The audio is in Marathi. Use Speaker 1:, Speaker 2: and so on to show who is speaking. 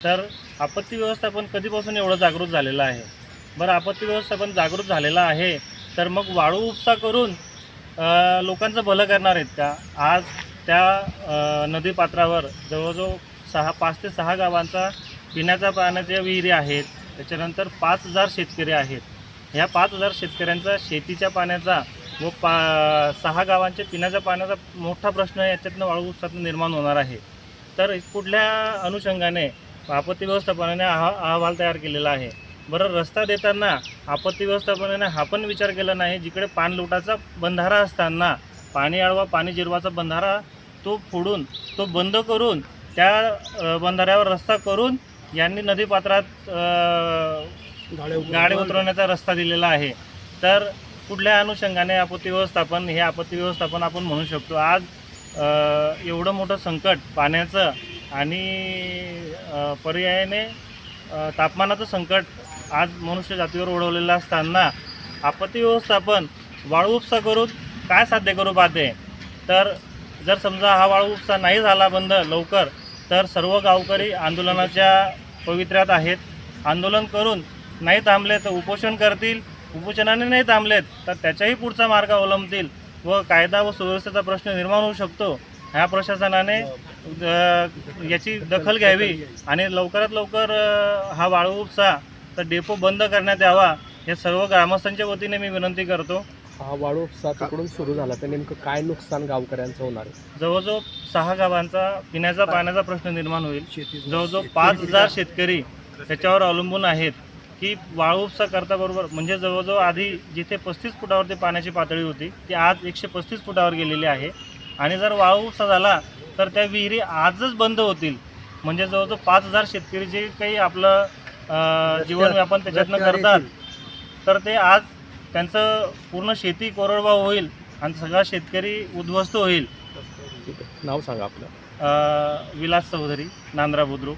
Speaker 1: तर आपत्ती व्यवस्थापन कधीपासून एवढं जागृत झालेलं आहे? बरं आपत्ती व्यवस्थापन जागृत झालेलं आहे तर मग वाळू उपसा करून लोकांचं भलं करणार आहेत का? आज त्या नदीपात्रावर जवळजवळ सहा पाच ते सहा गावांचा पिण्याच्या पाण्याच्या विहिरी आहेत त्याच्यानंतर पाच हजार शेतकरी आहेत. ह्या पाच हजार शेतकऱ्यांचा शेतीच्या पाण्याचा व पा सहा गावांच्या पिण्याच्या पाण्याचा मोठा प्रश्न याच्यातनं वाळू उपसातून निर्माण होणार आहे. तर कुठल्या अनुषंगाने आपत्ती व्यवस्थापनाने हा अहवाल तयार केलेला आहे. बरं रस्ता देताना आपत्ती व्यवस्थापनाने हा पण विचार केला नाही जिकडे पाण लुटाचा बंधारा असताना पाणी आळवा पाणी जिरवाचा बंधारा तो फोडून तो बंद करून त्या बंधाऱ्यावर रस्ता करून यांनी नदीपात्रात गाडी उतरवण्याचा रस्ता दिलेला आहे. तर कुठल्या अनुषंगाने आपत्ती व्यवस्थापन हे आपत्ती व्यवस्थापन आपण म्हणू शकतो? आज एवढं मोठं संकट पाण्याचं आणि पर्यायाने तापमानाचं संकट आज मनुष्य जातीवर ओढवलेलं असताना आपत्ती व्यवस्थापन वाळू उपसा करून काय साध्य करू पाहते तर जर समजा हा वाळू उपसा नाही झाला बंद लवकर तर सर्व गावकरी आंदोलनाच्या पवित्र्यात आहेत. आंदोलन करून नाही थांबले तर उपोषण करतील. उपोषणाने नाही थांबलेत तर त्याच्याही पुढचा मार्ग अवलंबतील व कायदा व सुव्यवस्थेचा प्रश्न निर्माण होऊ शकतो. ह्या प्रशासनाने याची दखल घ्यावी आणि लवकरात लवकर हा वाळू उपसा तर डेपो बंद करण्यात यावा हे सर्व ग्रामस्थांच्या वतीने मी विनंती करतो.
Speaker 2: हा वाळू उपसा तिकडून सुरू झाला तर नेमकं काय नुकसान गावकऱ्यांचं होणार आहे?
Speaker 1: जवळजवळ सहा गावांचा पिण्याचा पाण्याचा प्रश्न निर्माण होईल. जवळजवळ पाच हजार शेतकरी त्याच्यावर अवलंबून आहेत की वाळू उपसा करता बरोबर म्हणजे जवळजवळ आधी जिथे पस्तीस फुटावरती पाण्याची पातळी होती ती आज एकशे पस्तीस फुटावर गेलेली आहे. आणि जर वाळू उपसा झाला तर त्या विहिरी आजच बंद होतील. म्हणजे जवळजवळ पाच हजार शेतकरी जे काही आपलं अं, जीवनव्यापन त्याच्यातनं करतात तर ते आज त्यांचं पूर्ण शेती कोरडवाहू होईल आणि सगळा शेतकरी उद्ध्वस्त होईल.
Speaker 2: ठीक आहे नाव सांगा आपलं.
Speaker 1: अ, विलास चौधरी नांद्रा बुद्रुक.